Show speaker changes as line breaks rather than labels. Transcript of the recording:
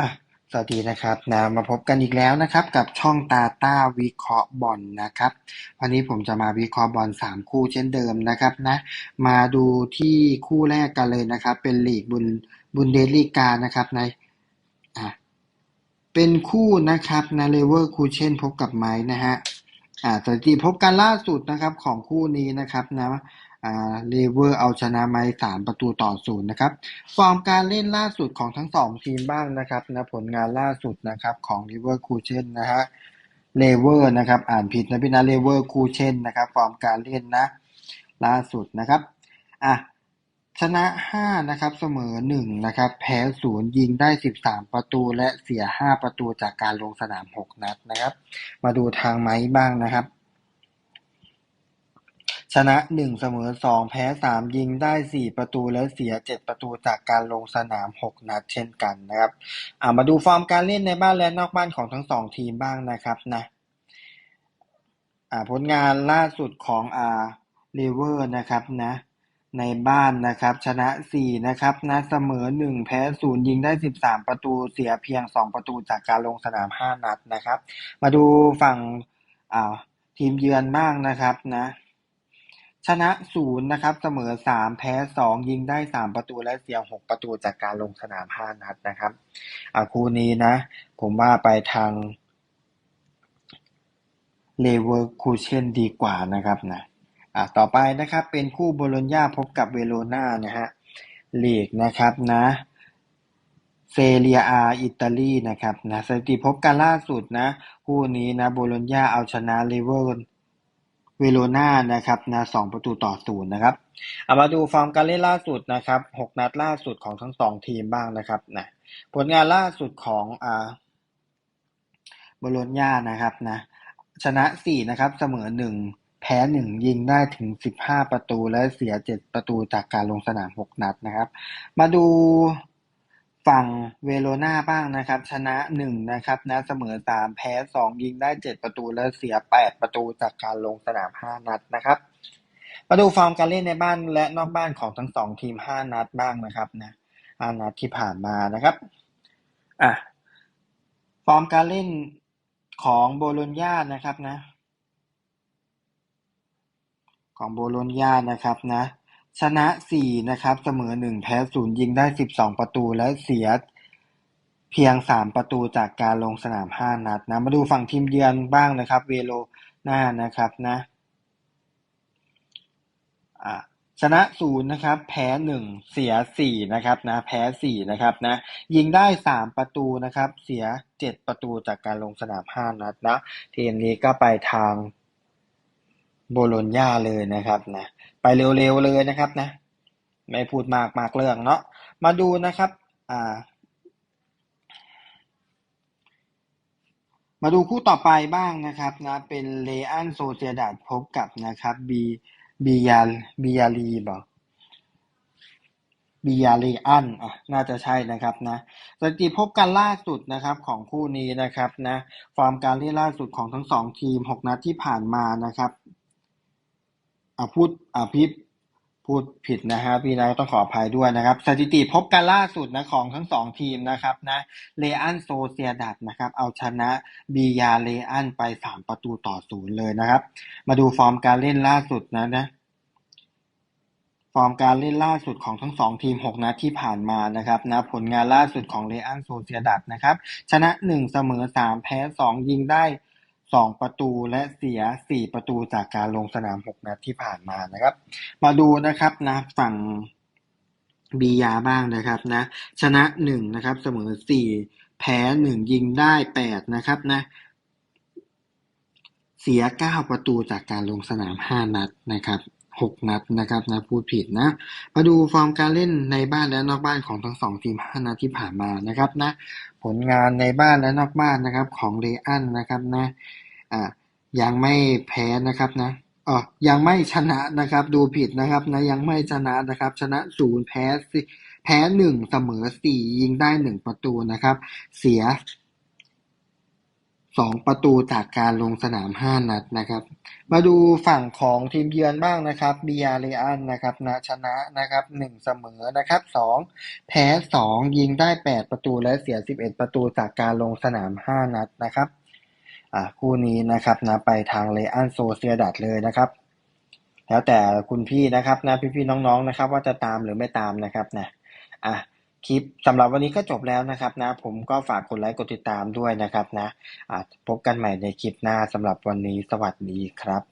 อะสวัสดีนะครับนะมาพบกันอีกแล้วนะครับ กับช่องตาต้าวิเคราะห์บอลนะครับ วันนี้ผมจะมาวิเคราะห์บอลสามคู่เช่นเดิมนะครับนะ มาดูที่คู่แรกกันเลยนะครับ เป็นลีกบุนบุนเดลีกานะครับในอะเป็นคู่นะครับนะเลเวอร์คูเชนพบกับไม้นะฮะอ่าสถิติพบกันล่าสุดนะครับของคู่นี้นะครับนะ เลเวอร์เอาชนะไม้สามประตูต่อศูนย์นะครับ ฟอร์มการเล่นล่าสุดของทั้งสองทีมบ้างนะครับนะผลงานล่าสุดนะครับของลิเวอร์คูเชนนะฮะเลเวอร์นะครับอ่านผิดนะพี่นะเลเวอร์คูเชนนะครับ ฟอร์มการเล่นนะ ล่าสุดนะครับอะชนะ 5 นะครับ เสมอ 1 นะครับ แพ้ 0 ยิงได้ 13 ประตู และเสีย 5 ประตูจากการลงสนาม 6 นัดนะครับ มาดูทางไม้บ้างนะครับ ชนะ1เสมอ2แพ้3ยิงได้4ประตูและเสีย7ประตูจากการลงสนาม6นัดเช่นกันนะครับอ่ามาดูฟอร์มการเล่นในบ้านและนอกบ้านของทั้งสองทีมบ้างนะครับนะอ่าผลงานล่าสุดของอ่าเลเวอร์นะครับนะในบ้านนะครับชนะ 4 นะครับนะเสมอ 1 แพ้ 0 ยิงได้ 13 ประตูเสียเพียง 2 ประตูจากการลงสนาม 5 นัดนะครับ มาดูฝั่งทีมเยือนบ้างนะครับนะ ชนะ0นะครับ เสมอ3แพ้2ยิงได้3ประตู และเสีย6ประตูจากการลงสนาม5นัดนะครับ อ่าคู่นี้นะ ผมว่าไปทางเลเวอร์คูเชนดีกว่านะครับนะอ่าต่อไปนะครับเป็นคู่โบโลญญาพบกับเวโรนานะฮะลีกนะครับนะเซเรียอาอิตาลีนะครับนะสถิติพบกันล่าสุดนะ คู่นี้นะโบโลญญาเอาชนะเลเวอร์ เวโรนานะครับนะสองประตูต่อศูนย์นะครับเอามาดูฟอร์มการเล่นล่าสุดนะครับหกนัดล่าสุดของทั้งสองทีมบ้างนะครับนะผลงานล่าสุดของอ่าบโลญญานะครับนะชนะ4นะครับเสมอ1แพ้1ยิงได้ถึง15ประตูและเสีย7ประตูจากการลงสนาม6นัดนะครับ มาดู ฝั่งเวโรนาบ้างนะครับ ชนะ1นะครับนะเสมอ3แพ้2ยิงได้7ประตู และเสีย8ปดประตูจากการลงสนาม5นัดนะครับ มาดูฟอร์มการเล่นในบ้านและนอกบ้านของทั้งสองทีม5นัดบ้างนะครับนะ5นัดที่ผ่านมานะครับ อะ ฟอร์มการเล่นของโบโลญญานะครับนะ ของโบโลญญานะครับนะ ชนะ4นะครับ เสมอ1แพ้0ยิงได้12ประตู และเสียเพียง3ประตูจากการลงสนาม5นัดนะ มาดูฝั่งทีมเยือนบ้างนะครับ เวโรนานะครับนะอ่าชนะ0นะครับ แพ้1เสีย4นะครับนะ แพ้4นะครับนะ ยิงได้3ประตูนะครับ เสีย7ประตูจากการลงสนาม5นัดนะ ทีมนี้ก็ไปทาง โบโลญญาเลยนะครับนะไปเร็วๆเลยนะครับนะไม่พูดมากมากเรื่องเนาะมาดูนะครับอ่ามาดูคู่ต่อไปบ้างนะครับนะเป็นเลอันโซเซียดาดพบกับนะครับบีบียาบียาลีบอกบียาเลอันอะน่าจะใช่นะครับนะสถิติพบกันล่าสุดนะครับของคู่นี้นะครับนะฟอร์มการเล่นล่าสุดของทั้งสองทีมหกนัดที่ผ่านมานะครับ อะพูดอะพี่พูดผิดนะฮะพี่นะต้องขออภัยด้วยนะครับ สถิติพบกันล่าสุดนะของทั้งสองทีมนะครับนะเลอันโซเซียดัดนะครับ เอาชนะบียาเลอันไปสามประตูต่อศูนย์เลยนะครับ มาดูฟอร์มการเล่นล่าสุดนะนะฟอร์มการเล่นล่าสุดของทั้งสองทีม 6 นัดที่ผ่านมานะครับนะผลงานล่าสุดของเรอันโซเซียดัดนะครับ ชนะ 1 เสมอ 3 แพ้ 2 ยิงได้ 2ประตู และเสีย4ประตูจากการลงสนาม6นัดที่ผ่านมานะครับ มาดูนะครับนะฝั่งบียาบ้างนะครับนะชนะ1นะครับเสมอ4แพ้1ยิงได้8นะครับนะเสีย9ประตูจากการลงสนาม5นัดนะครับ6นัดนะครับนะพูดผิดนะ มาดูฟอร์มการเล่นในบ้านและนอกบ้านของทั้งสองทีม5นัดที่ผ่านมานะครับนะผลงานในบ้านและนอกบ้านนะครับของเรอันนะครับนะ ยังไม่แพ้นะครับนะ อ๋อ ยังไม่ชนะนะครับ ดูผิดนะครับนะ ยังไม่ชนะนะครับ ชนะศูนย์แพ้สิแพ้หนึ่งเสมอสี่ยิงได้หนึ่งประตูนะครับ เสียสองประตูจากการลงสนาม5นัดนะครับ มาดูฝั่งของทีมเยือนบ้างนะครับบียาเรอันนะครับนะชนะนะครับ1เสมอนะครับ2แพ้2ยิงได้8ปดประตูและเสีย11ประตูจากการลงสนาม5นัดนะครับ อะคู่นี้นะครับนะไปทางเลอันโซเซียดัดเลยนะครับ แล้วแต่คุณพี่นะครับนะพี่ๆน้องๆนะครับ ว่าจะตามหรือไม่ตามนะครับนะอะคลิปสำหรับวันนี้ก็จบแล้วนะครับนะ ผมก็ฝากกดไลค์กดติดตามด้วยนะครับนะอะพบกันใหม่ในคลิปหน้าสำหรับวันนี้สวัสดีครับ